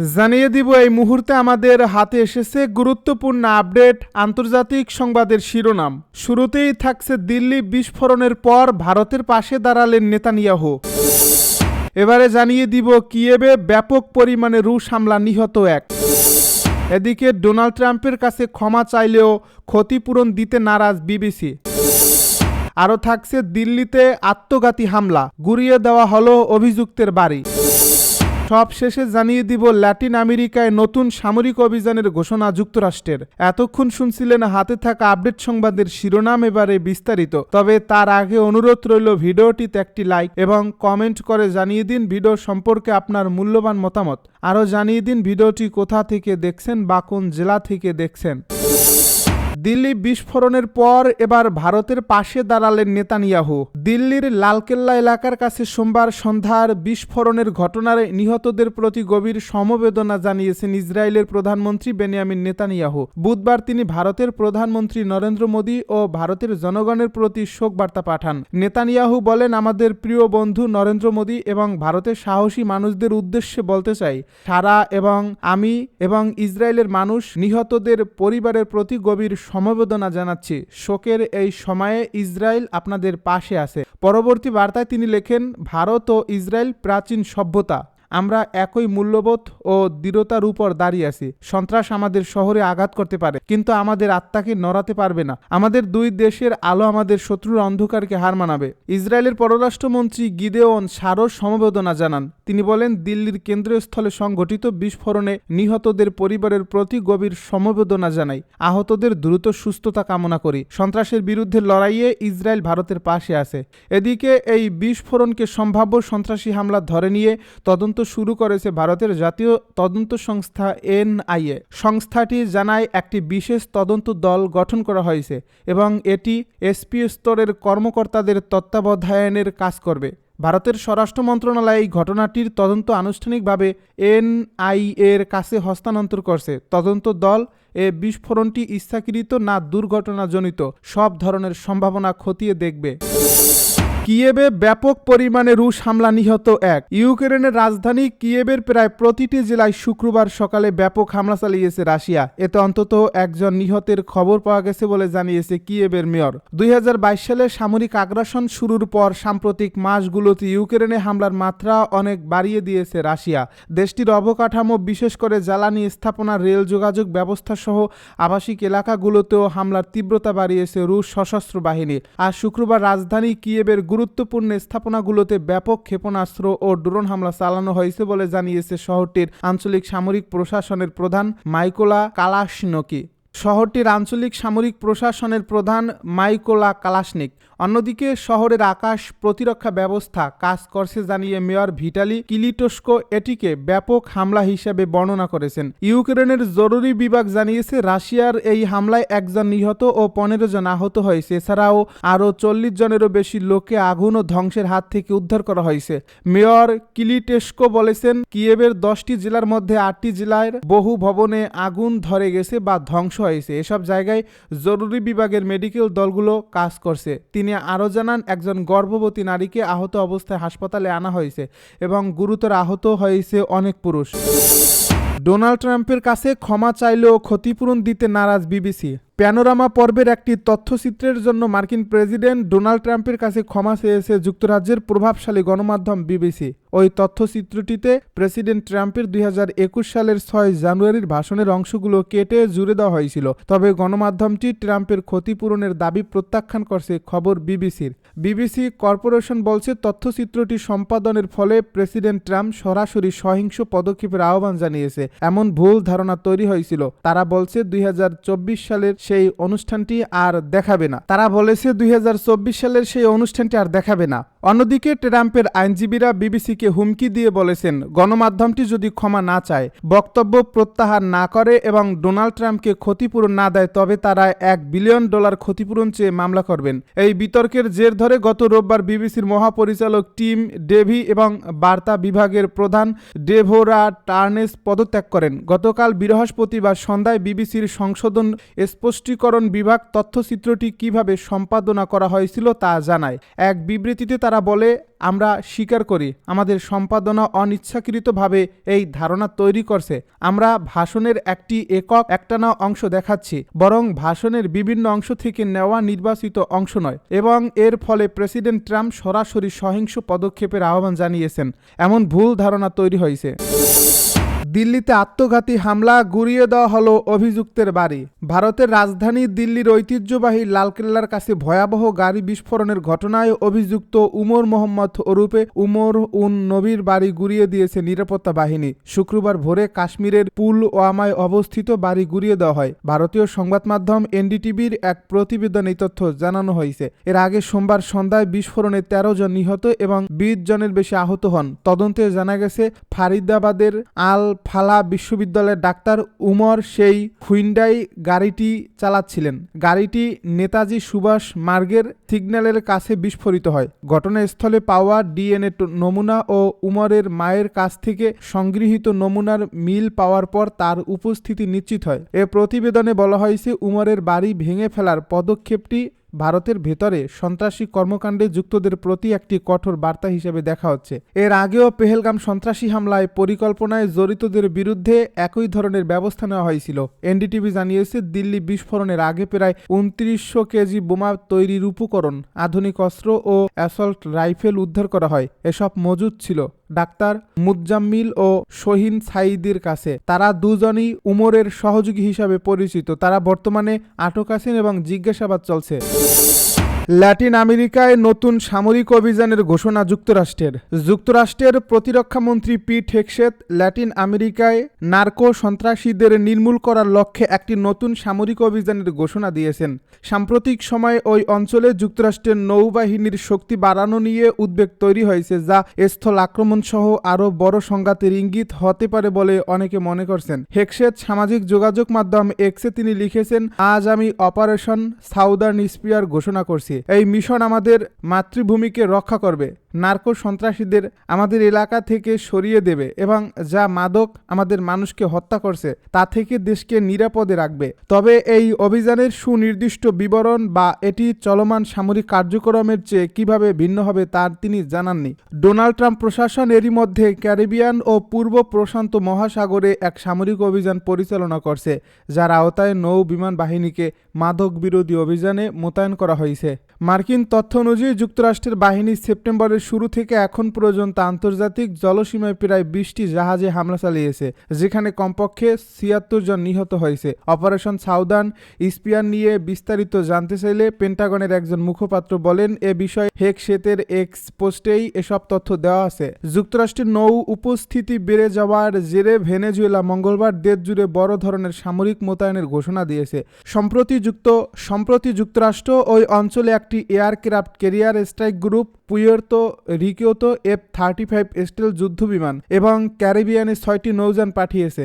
জানিয়ে দিব, এই মুহূর্তে আমাদের হাতে এসেছে গুরুত্বপূর্ণ আপডেট, আন্তর্জাতিক সংবাদের শিরোনাম। শুরুতেই থাকছে দিল্লি বিস্ফোরণের পর ভারতের পাশে দাঁড়ালেন নেতানিয়াহু। এবারে জানিয়ে দিব, কিয়েবে ব্যাপক পরিমাণে রুশ হামলা নিহত এক। এদিকে ডোনাল্ড ট্রাম্পের কাছে ক্ষমা চাইলেও ক্ষতিপূরণ দিতে নারাজ বিবিসি। আরও থাকছে দিল্লিতে আত্মঘাতী হামলা, গুড়িয়ে দেওয়া হলো অভিযুক্তের বাড়ি। সব শেষে জানিয়ে দিব, ল্যাটিন আমেরিকায় নতুন সামরিক অভিযানের ঘোষণা যুক্তরাষ্ট্রের। এতক্ষণ শুনছিলেন হাতে থাকা আপডেট সংবাদের শিরোনাম এবারে বিস্তারিত। তবে তার আগে অনুরোধ রইল ভিডিওটিতে একটি লাইক এবং কমেন্ট করে জানিয়ে দিন ভিডিও সম্পর্কে আপনার মূল্যবান মতামত। আরও জানিয়ে দিন ভিডিওটি কোথা থেকে দেখছেন বা কোন জেলা থেকে দেখছেন। দিল্লি বিস্ফোরণের পর এবার ভারতের পাশে দাঁড়ালেন নেতানিয়াহু। দিল্লির লালকেল্লা এলাকার কাছে সোমবার সন্ধ্যার বিস্ফোরণের ঘটনার নিহতদের প্রতি গভীর সমবেদনা জানিয়েছেন ইসরায়েলের প্রধানমন্ত্রী বেনিয়ামিন নেতানিয়াহু। বুধবার তিনি ভারতের প্রধানমন্ত্রী নরেন্দ্র মোদী ও ভারতের জনগণের প্রতি শোক বার্তা পাঠান। নেতানিয়াহু বলেন, আমাদের প্রিয় বন্ধু নরেন্দ্র মোদী এবং ভারতের সাহসী মানুষদের উদ্দেশ্যে বলতে চাই, সারা এবং আমি এবং ইসরায়েলের মানুষ নিহতদের পরিবারের প্রতি গভীর সমবেদনা জানাচ্ছি। শোকের এই সময়ে ইসরায়েল আপনাদের পাশে আছে। পরবর্তী বার্তায় তিনি লেখেন, ভারত ও ইসরায়েল প্রাচীন সভ্যতা। আমরা একই মূল্যবোধ ও দৃঢ়তার উপর দাঁড়িয়ে আছি। সন্ত্রাস আমাদের শহরে আঘাত করতে পারে, কিন্তু আমাদের আত্মাকে নড়াতে পারবে না। আমাদের দুই দেশের আলো আমাদের শত্রুর অন্ধকারকে হার মানাবে। ইসরায়েলের পররাষ্ট্রমন্ত্রী গিদেওন সারস সমবেদনা জানান। তিনি বলেন, দিল্লির কেন্দ্রীয় স্থলে সংঘটিত বিস্ফোরণে নিহতদের পরিবারের প্রতি গভীর সমবেদনা জানাই। আহতদের দ্রুত সুস্থতা কামনা করি। সন্ত্রাসের বিরুদ্ধে লড়াইয়ে ইসরায়েল ভারতের পাশে আছে। এদিকে এই বিস্ফোরণকে সম্ভাব্য সন্ত্রাসী হামলা ধরে নিয়ে তদন্ত শুরু করেছে ভারতের জাতীয় তদন্ত সংস্থা এনআইএ। সংস্থাটি জানায়, একটি বিশেষ তদন্ত দল গঠন করা হয়েছে এবং এটি এসপি স্তরের কর্মকর্তাদের তত্ত্বাবধায়নের কাজ করবে। ভারতের স্বরাষ্ট্র মন্ত্রণালয় এই ঘটনাটির তদন্ত আনুষ্ঠানিকভাবে এনআইএর কাছে হস্তান্তর করছে। তদন্ত দল এ বিস্ফোরণটি ইচ্ছাকৃত না দুর্ঘটনাজনিত, সব ধরনের সম্ভাবনা খতিয়ে দেখবে। কিয়েবে ব্যাপক পরিমাণে রুশ হামলা নিহত এক। ইউক্রেনের রাজধানী কিয়েবের প্রায় প্রতিটি জেলায় শুক্রবার সকালে ব্যাপক হামলা চালিয়েছে রাশিয়া। এতে অন্তত একজন নিহতের খবর পাওয়া গেছে বলে জানিয়েছে কিয়েবের মেয়র। দুই সালে সামরিক আগ্রাসন শুরুর পর সাম্প্রতিক মাসগুলোতে ইউক্রেনে হামলার মাত্রা অনেক বাড়িয়ে দিয়েছে রাশিয়া। দেশটির অবকাঠামো, বিশেষ করে জ্বালানি স্থাপনা, রেল যোগাযোগ ব্যবস্থা সহ আবাসিক এলাকাগুলোতেও হামলার তীব্রতা বাড়িয়েছে রুশ সশস্ত্র বাহিনী। আর শুক্রবার রাজধানী কিয়েবের গুরুত্বপূর্ণ স্থাপনাগুলোতে ব্যাপক ক্ষেপণাস্ত্র ও ড্রোন হামলা চালানো হয়েছে বলে জানিয়েছে শহরটির আঞ্চলিক সামরিক প্রশাসনের প্রধান মাইকোলা কালাশনকি। শহরটির আঞ্চলিক সামরিক প্রশাসনের প্রধান মাইকোলা কালাসনিক। অন্যদিকে শহরের আকাশ প্রতিরক্ষা ব্যবস্থা কাজ করছে জানিয়ে মেয়র ভিটালি কিলিটোস্কো এটিকে ব্যাপক হামলা হিসেবে বর্ণনা করেছেন। ইউক্রেনের জরুরি বিভাগ জানিয়েছে, রাশিয়ার এই হামলায় একজন নিহত ও পনেরো জন আহত হয়েছে। এছাড়াও আরও চল্লিশ জনেরও বেশি লোককে আগুন ও ধ্বংসের হাত থেকে উদ্ধার করা হয়েছে। মেয়র কিলিটেস্কো বলেছেন কিয়েবের দশটি জেলার মধ্যে আটটি জেলার বহু ভবনে আগুন ধরে গেছে বা ধ্বংস হয়েছে। এসব জায়গায় জরুরি বিভাগের মেডিকেল দলগুলো কাজ করছে। তিনি আরও জানান, একজন গর্ভবতী নারীকে আহত অবস্থায় হাসপাতালে আনা হয়েছে এবং গুরুতর আহত হয়েছে অনেক পুরুষ। ডোনাল্ড ট্রাম্পের কাছে ক্ষমা চাইলেও ক্ষতিপূরণ দিতে নারাজ বিবিসি। প্যানোরামা পর্বের একটি তথ্যচিত্রের জন্য মার্কিন প্রেসিডেন্ট ডোনাল্ড ট্রাম্পের কাছে ক্ষমা চেয়েছে যুক্তরাজ্যের প্রভাবশালী গণমাধ্যম বিবিসি। ওই তথ্যচিত্রটিতে প্রেসিডেন্ট ট্রাম্পের দুই হাজার একুশ সালের ছয় জানুয়ারির ভাষণের অংশগুলো কেটে জুড়ে দেওয়া হয়েছিল। তবে গণমাধ্যমটি ট্রাম্পের ক্ষতিপূরণের দাবি প্রত্যাখ্যান করছে খবর বিবিসির। বিবিসি কর্পোরেশন বলছে, তথ্যচিত্রটি সম্পাদনের ফলে প্রেসিডেন্ট ট্রাম্প সরাসরি সহিংস পদক্ষেপের আহ্বান জানিয়েছে। এমন ভুল ধারণা তৈরি হয়েছিল। তারা বলছে, দুই হাজার চব্বিশ সালের সেই অনুষ্ঠানটি আর দেখাবে না। তারা বলেছে দুই হাজার চব্বিশ সালের সেই অনুষ্ঠানটি আর দেখাবে না। অন্যদিকে ট্রাম্পের আইনজীবীরা বিবিসিকে হুমকি দিয়ে বলেছেন, গণমাধ্যমটি যদি ক্ষমা না চায়, বক্তব্য প্রত্যাহার না করে এবং ডোনাল্ড ট্রাম্পকে ক্ষতিপূরণ না দেয়, তবে তারা এক বিলিয়ন ডলার ক্ষতিপূরণ চেয়ে মামলা করবেন। এই বিতর্কের জের ধরে গত রোববার বিবিসির মহাপরিচালক টিম ডেভি এবং বার্তা বিভাগের প্রধান ডেভোরা টার্নেস পদত্যাগ করেন। গতকাল বৃহস্পতিবার সন্ধ্যায় বিবিসির সংশোধন স্পষ্ট স্পষ্টীকরণ বিভাগ তথ্যচিত্রটি কীভাবে সম্পাদনা করা হয়েছিল তা জানায়। এক বিবৃতিতে তারা বলে, আমরা স্বীকার করি, আমাদের সম্পাদনা অনিচ্ছাকৃতভাবে এই ধারণা তৈরি করছে। আমরা ভাষণের একটি একক একটানা অংশ দেখাচ্ছি, বরং ভাষণের বিভিন্ন অংশ থেকে নেওয়া নির্বাচিত অংশ নয়। এবং এর ফলে প্রেসিডেন্ট ট্রাম্প সরাসরি সহিংস পদক্ষেপের আহ্বান জানিয়েছেন। এমন ভুল ধারণা তৈরি হয়েছে। দিল্লিতে আত্মঘাতী হামলা গুড়িয়ে দেওয়া হলো অভিযুক্তের বাড়ি। ভারতের রাজধানী দিল্লির ঐতিহ্যবাহী লালকেল্লার কাছে ভয়াবহ গাড়ি বিস্ফোরণের ঘটনায় অভিযুক্ত উমর মোহাম্মদ ওরূপে উমর উন নবীর বাড়ি গুড়িয়ে দিয়েছে নিরাপত্তা বাহিনী। শুক্রবার ভোরে কাশ্মীরের পুল ওয়ামায় অবস্থিত বাড়ি গুড়িয়ে দেওয়া হয়। ভারতীয় সংবাদ মাধ্যম এনডিটিভির এক প্রতিবেদন তথ্য জানানো হয়েছে। এর আগে সোমবার সন্ধ্যায় বিস্ফোরণে তেরো জন নিহত এবং বিশ জনের বেশি আহত হন। তদন্তে জানা গেছে, ফারিদাবাদের আল ফালা বিশ্ববিদ্যালয়ের ডাক্তার উমর সেই হুইন্ডাই গাড়িটি চালাচ্ছিলেন। গাড়িটি নেতাজি সুভাষ মার্গের সিগন্যালের কাছে বিস্ফোরিত হয়। ঘটনাস্থলে পাওয়া ডিএনএ নমুনা ও উমরের মায়ের কাছ থেকে সংগৃহীত নমুনার মিল পাওয়ার পর তার উপস্থিতি নিশ্চিত হয়। এ প্রতিবেদনে বলা হয়েছে, উমরের বাড়ি ভেঙে ফেলার পদক্ষেপটি ভারতের ভেতরে সন্ত্রাসী কর্মকাণ্ডে যুক্তদের প্রতি একটি কঠোর বার্তা হিসেবে দেখা হচ্ছে। এর আগেও পেহেলগাম সন্ত্রাসী হামলায় পরিকল্পনায় জড়িতদের বিরুদ্ধে একই ধরনের ব্যবস্থা নেওয়া হয়েছিল। এনডিটিভি জানিয়েছে, দিল্লি বিস্ফোরণের আগে প্রায় উনত্রিশশো কেজি বোমা তৈরির উপকরণ, আধুনিক অস্ত্র ও অ্যাসল্ট রাইফেল উদ্ধার করা হয়। এসব মজুদ ছিল। ডাক্তার মুজাম্মিল ও শহীন সাইদির কাছে। তারা দুজনই উমরের সহযোগী হিসাবে পরিচিত। তারা বর্তমানে আটক আছেন এবং জিজ্ঞাসাবাদ চলছে। ল্যাটিন আমেরিকায় নতুন সামরিক অভিযানের ঘোষণা যুক্তরাষ্ট্রের। যুক্তরাষ্ট্রের প্রতিরক্ষামন্ত্রী পিট হেকসেত ল্যাটিন আমেরিকায় নার্কো সন্ত্রাসীদের নির্মূল করার লক্ষ্যে একটি নতুন সামরিক অভিযানের ঘোষণা দিয়েছেন। সাম্প্রতিক সময়ে ওই অঞ্চলে যুক্তরাষ্ট্রের নৌবাহিনীর শক্তি বাড়ানো নিয়ে উদ্বেগ তৈরি হয়েছে, যা স্থল আক্রমণ সহ আরও বড় সংঘাতের ইঙ্গিত হতে পারে বলে অনেকে মনে করছেন। হেকসেত সামাজিক যোগাযোগ মাধ্যম এক্সে তিনি লিখেছেন, আজ আমি অপারেশন সাউদার্ন স্পিয়ার ঘোষণা করছি। এই মিশন আমাদের মাতৃভূমিকে রক্ষা করবে। নার্কো সন্ত্রাসীদের আমাদের এলাকা থেকে সরিয়ে দেবে এবং যা মাদক আমাদের মানুষকে হত্যা করছে, তা থেকে দেশকে নিরাপদে রাখবে। তবে এই অভিযানের সুনির্দিষ্ট বিবরণ বা এটি চলমান সামরিক কার্যক্রমের চেয়ে কীভাবে ভিন্ন হবে তার তিনি জানাননি। ডোনাল্ড ট্রাম্প প্রশাসন এরই মধ্যে ক্যারিবিয়ান ও পূর্ব প্রশান্ত মহাসাগরে এক সামরিক অভিযান পরিচালনা করছে, যার আওতায় নৌ বিমান বাহিনীকে মাদক বিরোধী অভিযানে মোতায়েন করা হয়েছে। মার্কিন তথ্য অনুযায়ী যুক্তরাষ্ট্রের বাহিনী সেপ্টেম্বরের শুরু থেকে এখন পর্যন্ত আন্তর্জাতিক জলসীমায় প্রায় বিশটি জাহাজে হামলা চালিয়েছে, যেখানে কমপক্ষে ছিয়াত্তর জন নিহত হয়েছে। অপারেশন সাউদার্ন স্পিয়ার নিয়ে বিস্তারিত জানতে চাইলে পেন্টাগনের একজন মুখপাত্র বলেন, এ বিষয়ে হেক শেতের এক্স পোস্টেই এসব তথ্য দেওয়া আছে। যুক্তরাষ্ট্রের নৌ উপস্থিতি বেড়ে যাওয়ার জেরে ভেনেজুয়েলা মঙ্গলবার দেশ জুড়ে বড় ধরনের সামরিক মোতায়েনের ঘোষণা দিয়েছে। সম্প্রতি যুক্ত সম্প্রতি যুক্তরাষ্ট্র ওই অঞ্চলে একটি aircraft carrier strike group, Puerto রিকিওতো F thirty five stealth যুদ্ধবিমান এবং ক্যারিবিয়ানে ছয়টি নৌযান পাঠিয়েছে।